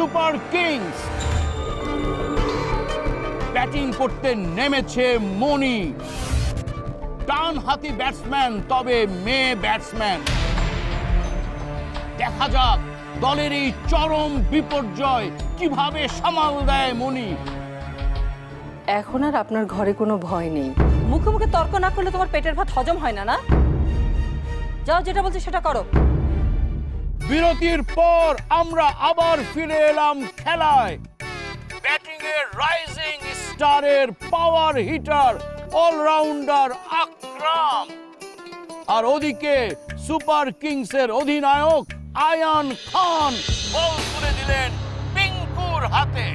Super Kings. Batting করতে নেমেছে মনি ডান হাতি ব্যাটসম্যান তবে মেয়ে ব্যাটসম্যান। দেখা যাক দলের এই চরম বিপর্যয় কীভাবে সামাল দেয় মনি এখন আর আপনার ঘরে কোনো ভয় নেই। মুখে মুখে তর্ক না করলে তোমার পেটের ভাত হজম হয় না না? যাও যেটা বলছি সেটা করো। বিরতির পর আমরা আবার ফিরে এলাম খেলায়। ব্যাটিং এর রাইজিং স্টারের পাওয়ার হিটার অলরাউন্ডার আক্রাম। আর ওদিকে সুপার কিংসের অধিনায়ক আয়ান খান বল তুলে দিলেন পিঙ্কুর হাতে।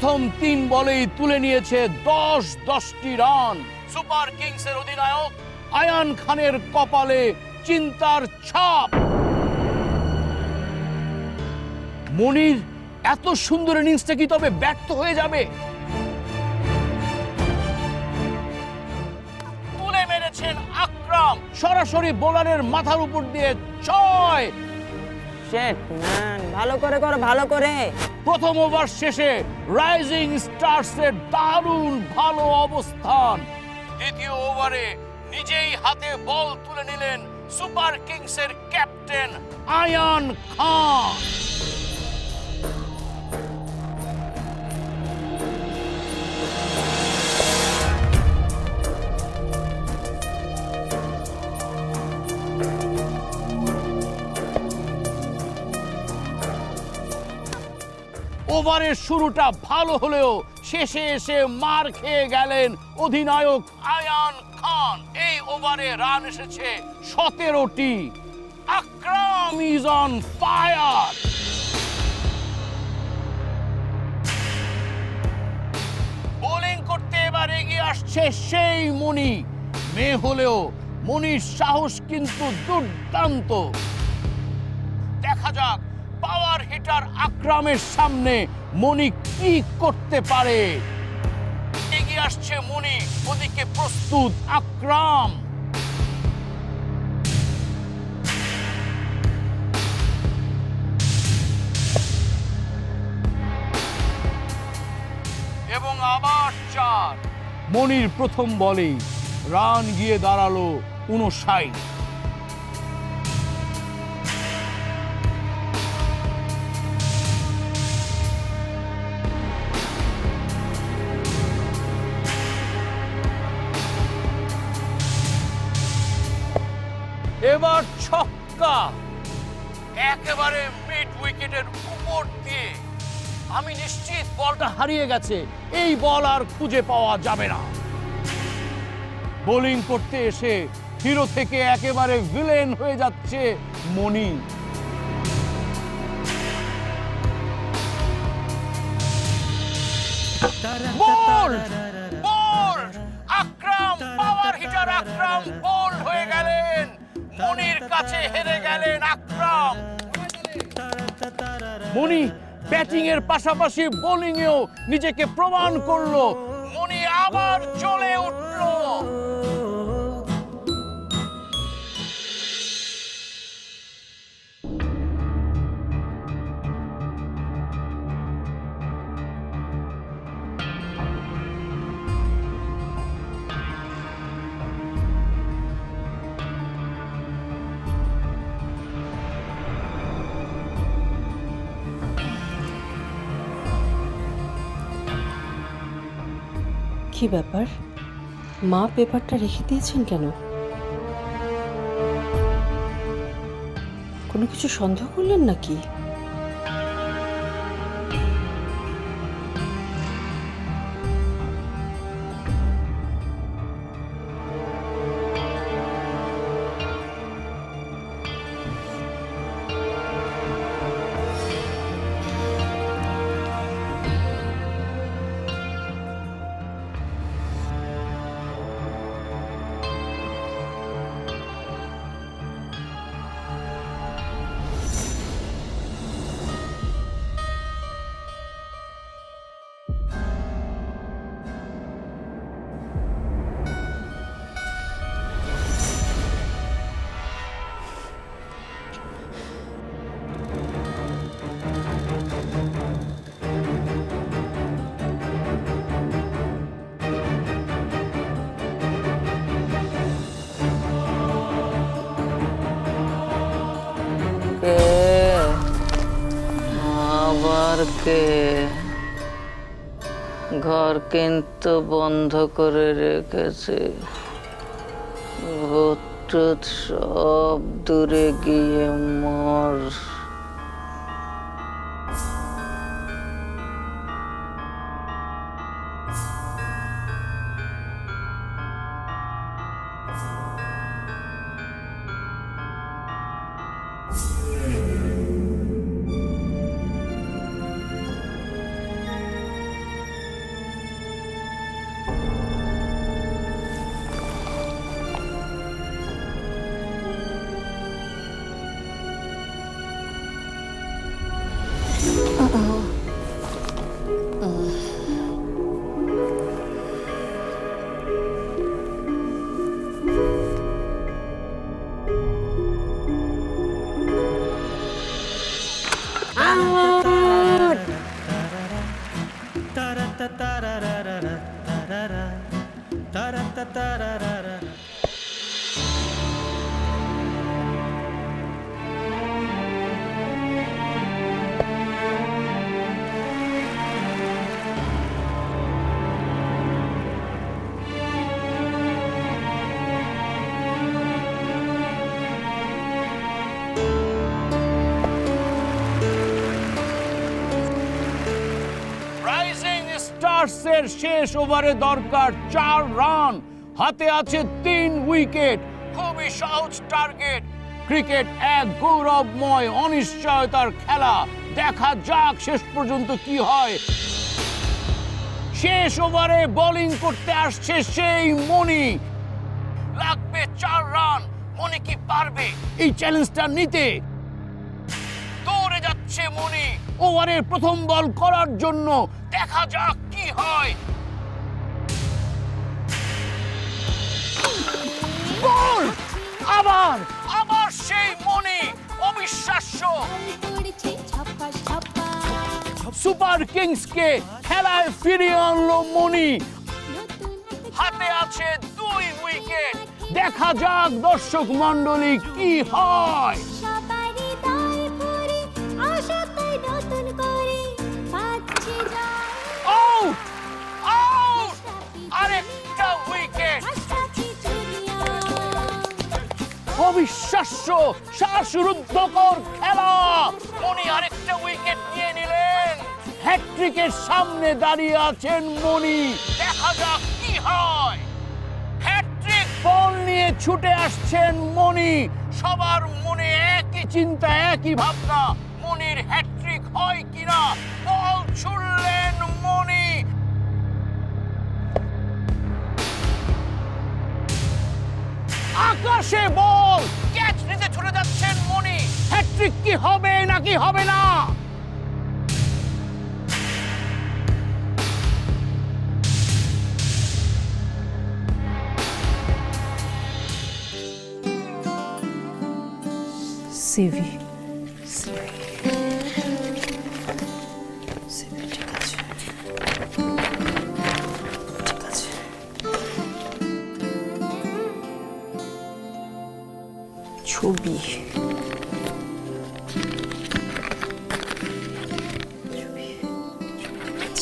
প্রথম তিন বলেই তুলে নিয়েছে দশ দশটি রান। সুপার কিংসের অধিনায়ক আয়ান খানের কপালে চিন্তার ছাপ। মনির, এত সুন্দর ইনিংসটা কি তবে ব্যর্থ হয়ে যাবে? তুলে মেরেছেন আকরাম। সরাসরি বোলারের মাথার উপর দিয়ে ছয়। ভালো করে করো, ভালো করে। প্রথম ওভার শেষে রাইজিং স্টার্সের দারুণ ভালো অবস্থান। দ্বিতীয় ওভারে নিজেই হাতে বল তুলে নিলেন সুপার কিংসের ক্যাপ্টেন আয়ান খান ওভারের শুরুটা ভালো হলেও শেষে এসে মার খেয়ে গেলেন অধিনায়ক আয়ান খান। এই ওভারে রান এসেছে সতেরোটি। Akram is on fire bowling করতে এবার এগিয়ে আসছে সেই মনি মেয়ে হলেও মনির সাহস কিন্তু দুর্দান্ত। দেখা যাক পাওয়ার হিটার আকরামের সামনে মনি কি করতে পারে? এগিয়ে আসছে মনি ওদিকে প্রস্তুত আকরাম। এবং আবার চার। মনির প্রথম বলেই রান গিয়ে দাঁড়াল উনষাট এবার ছক্কা। একেবারে মিড উইকেটের উপর দিয়ে। আমি নিশ্চিত বলটা হারিয়ে গেছে। এই বল আর খুঁজে পাওয়া যাবে না। বোলিং করতে এসে হিরো থেকে একেবারে ভিলেন হয়ে যাচ্ছে মনি। বল আকরাম পাওয়ার হিটার আকরাম বল কাছে হেরে গেলেন আকরাম। মনি ব্যাটিং এর পাশাপাশি বোলিং এও নিজেকে প্রমাণ করল। মনি আবার চলে উঠল। কি ব্যাপার? মা পেপারটা রেখে দিয়েছেন কেন? কোনো কিছু সন্দেহ করলেন নাকি? মার্কে ঘর কিন্তু বন্ধ করে রেখেছে। ভূত সব দূরে গিয়ে মর। রাইজিং শেষ ওভারে দরকার চার রান। হাতে আছে তিন উইকেট, খুবই সহজ টার্গেট। ক্রিকেট এক গৌরবময় অনিশ্চয়তার খেলা। দেখা যাক শেষ পর্যন্ত কি হয়। শেষ ওভারে বোলিং করতে আসছে সেই মনি লাগবে চার রান মনি কি পারবে? এই চ্যালেঞ্জটা নিতে। দৌড়ে যাচ্ছে মনি ওভারের প্রথম বল করার জন্য। দেখা যাক কি হয়? আবার! আবার সেই মনি অবিশ্বাস্য। সুপার কিংসকে খেলায় ফিরিয়ে আনলো মনি হাতে আছে দুই উইকেট। দেখা যাক দর্শক মন্ডলী কি হয়। অবিশ্বাস্য শ্বাসরুদ্ধকর খেলা। মনি আরেকটা উইকেট নিয়ে নিলেন। হ্যাট্রিকের সামনে দাঁড়িয়ে আছেন মনি দেখা যাক কি হয়। নিয়ে ছুটে আসছেন মনি সবার মনে একই চিন্তা, একই ভাবনা। মনির হ্যাট্রিক হয় কিনা? বল ছুড়লেন মনি আকাশে বল হ্যাট্রিক কি হবে নাকি হবে না? সিভি।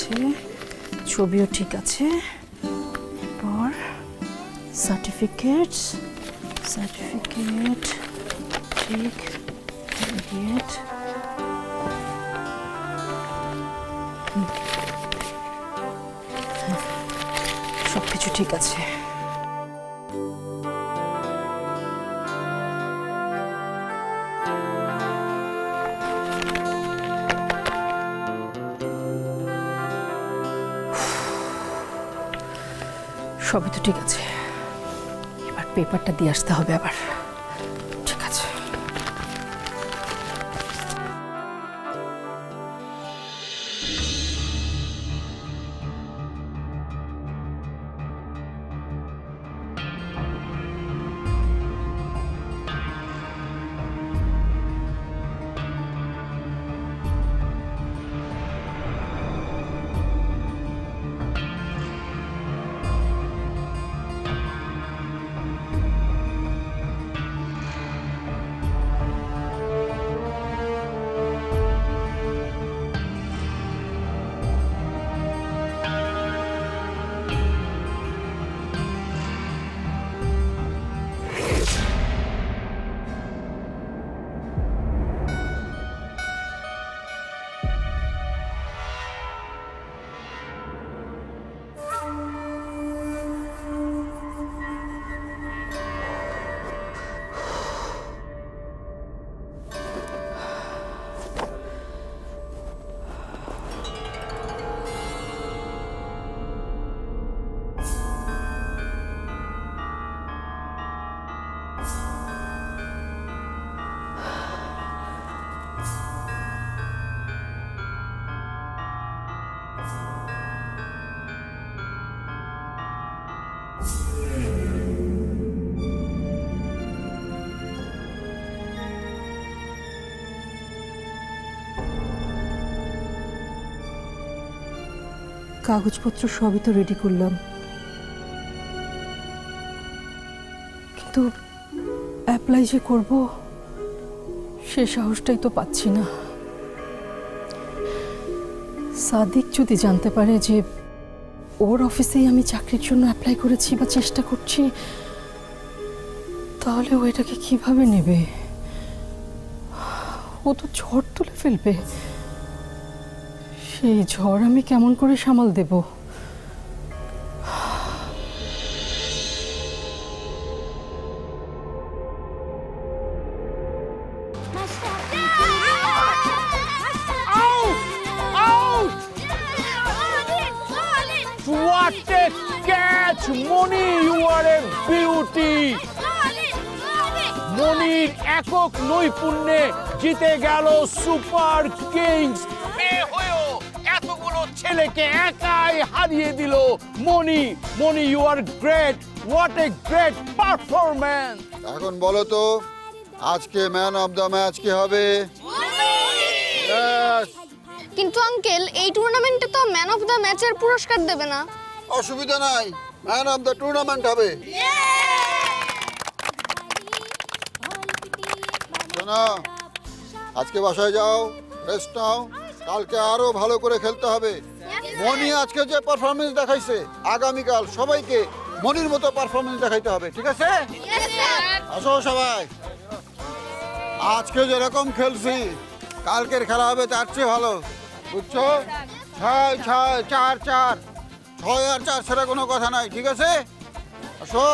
আছে। ছবিও ঠিক আছে। এরপর সার্টিফিকেট সার্টিফিকেট ঠিক সার্টিফিকেট সব কিছু ঠিক আছে। সবই তো ঠিক আছে। এবার পেপারটা দিয়ে আসতে হবে আবার। কাগজপত্র সবই তো রেডি করলাম। কিন্তু অ্যাপ্লাই যে করব, সে সাহসটাই তো পাচ্ছি না। সাদিক যদি জানতে পারে যে ওর অফিসেই আমি চাকরির জন্য অ্যাপ্লাই করেছি বা চেষ্টা করছি, তাহলে ও এটাকে কীভাবে নেবে? ও তো ঝড় তুলে ফেলবে। সেই ঝড় আমি কেমন করে সামাল দেব! What a catch! Moni, you are a একক নৈপুণ্যে জিতে গেল সুপার কিংস ছেলেকে একাই হারিয়ে দিল Moni Moni you are great what a great performance এখন বলো তো আজকে ম্যান অফ দ্য ম্যাচ কি হবে? কিন্তু আঙ্কেল এই টুর্নামেন্টে তো ম্যান অফ দ্য ম্যাচের পুরস্কার দেবে না। অসুবিধা নাই ম্যান অফ দ্য টুর্নামেন্ট হবে। শোনো আজকে বাসায় যাও রেস্ট নাও। কালকে আরও ভালো করে খেলতে হবে। মনি আজকে যে পারফরমেন্স দেখাইছে আগামীকাল সবাইকে মনির মতো পারফরমেন্স দেখাইতে হবে ঠিক আছে? আসো সবাই। আজকে যেরকম খেলছি কালকের খেলা হবে তার চেয়ে ভালো বুঝছ? ছয় ছয় চার চার। ছয় আর চার সেটা কোনো কথা নাই ঠিক আছে? আসো।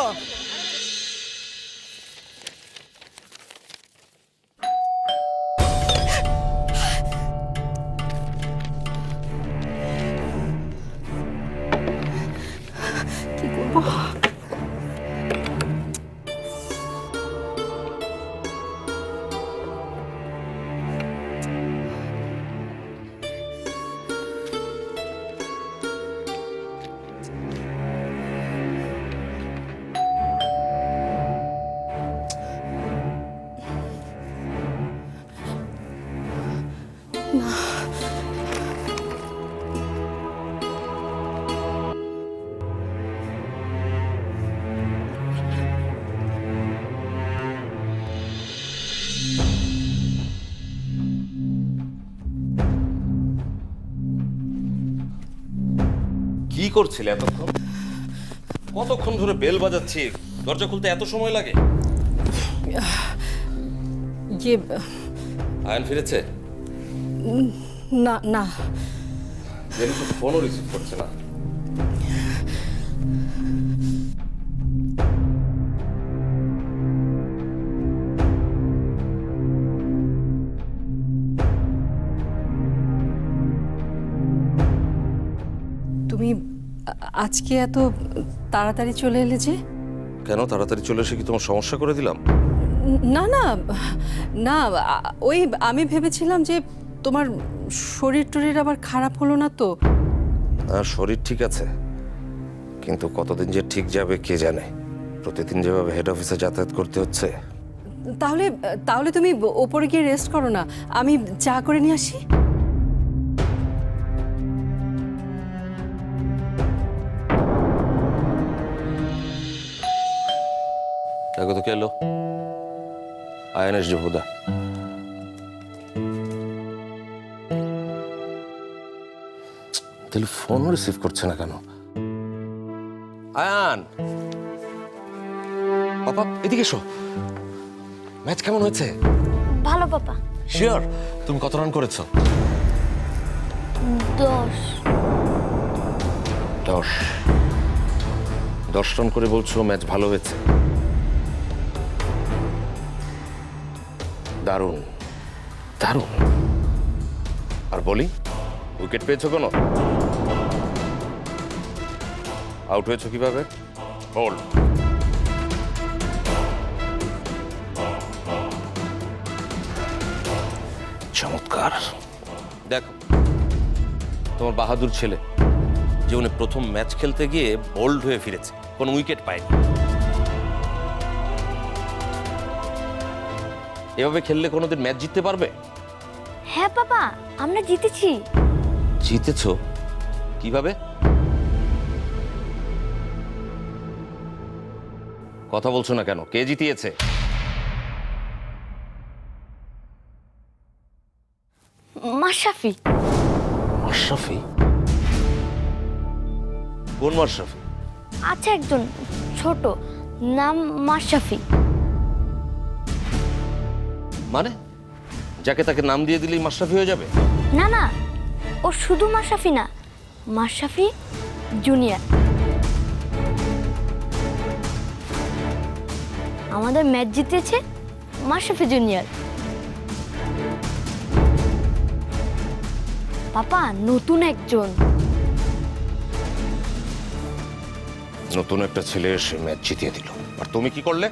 করছিলে এতক্ষণ? কতক্ষণ ধরে বেল বাজাচ্ছি? দরজা খুলতে এত সময় লাগে? ইয়ে আয়ন ফিরেছে? না না। জেনি তো ফোনও রিসিভ করছে না। তুমি আজকে এত তাড়াতাড়ি চলে এলে যে? কেন তাড়াতাড়ি চলে এসে কি তোমার সমস্যা করে দিলাম? না না না ওই আমি ভেবেছিলাম যে তোমার শরীর টরীর আবার খারাপ হলো না তো। শরীর ঠিক আছে কিন্তু কতদিন যে ঠিক যাবে কে জানে? প্রতিদিন যেভাবে হেড অফিসে যাতায়াত করতে হচ্ছে। তাহলে তাহলে তুমি ওপরে গিয়ে রেস্ট করো না আমি চা করে নিয়ে আসি। কে এলো আয়ন এসছে হুদা তাহলে ফোনও রিসিভ করছে না কেন আয়ান পাপা এদিকে এসো ম্যাচ কেমন হয়েছে ভালো পাপা শিওর তুমি কত রান করেছ দশ দশ দশ রান করে বলছো ম্যাচ ভালো হয়েছে দারুণ। দারুণ। আর বলি উইকেট পেয়েছ কোনো? আউট হয়েছো কীভাবে? হোল্ড চমৎকার। দেখো, তোমার বাহাদুর ছেলে, যে উনি প্রথম ম্যাচ খেলতে গিয়ে বোল্ড হয়ে ফিরেছে, কোনো উইকেট পায়নি। এভাবে খেললে কোনোদিন ম্যাচ জিততে পারবে? হ্যাঁ পাপা আমরা জিতেছি। জিতেছো? কীভাবে? কথা বলছো না কেন? কে জিতিয়েছে? মাশরাফি। মাশরাফি? কোন মাশরাফি? আছে একজন ছোট নাম মাশরাফি। মানে? যাকে তাকে নাম দিয়ে দিলেই মাশরাফি হয়ে যাবে? না না ও শুধু মাশরাফি না মাশরাফি জুনিয়র। আমাদের ম্যাচ জিতেছে মাশরাফি জুনিয়র। পাপা নতুন একজন। নতুন একটা ছেলে এসে ম্যাচ জিতিয়ে দিল। আর তুমি কি করলে?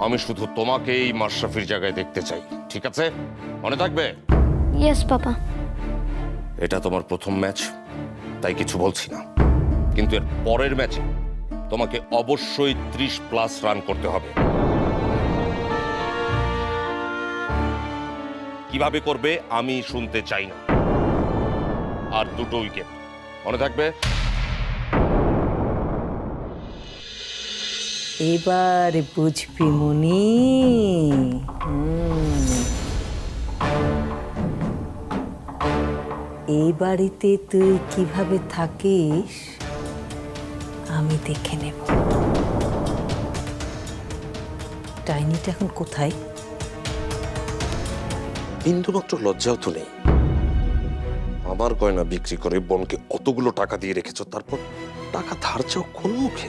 আমি শুধু তোমাকে এই মাশরাফির জায়গায় দেখতে চাই ঠিক আছে? মনে থাকবে? Yes papa. এটা তোমার প্রথম ম্যাচ তাই কিছু বলছি না। কিন্তু এর পরের ম্যাচে তোমাকে অবশ্যই ত্রিশ প্লাস রান করতে হবে। কীভাবে করবে আমি শুনতে চাই না। আর দুটো উইকেট মনে থাকবে? এবার বুঝবি মনি। এই বাড়িতে তুই কীভাবে থাকিস, আমি দেখে নেব। ডাইনিটা এখন কোথায়? বিন্দুমাত্র লজ্জাও তো নেই। আমার গয়না বিক্রি করে বোনকে অতগুলো টাকা দিয়ে রেখেছ, তারপর টাকা ধার চাও কোন মুখে?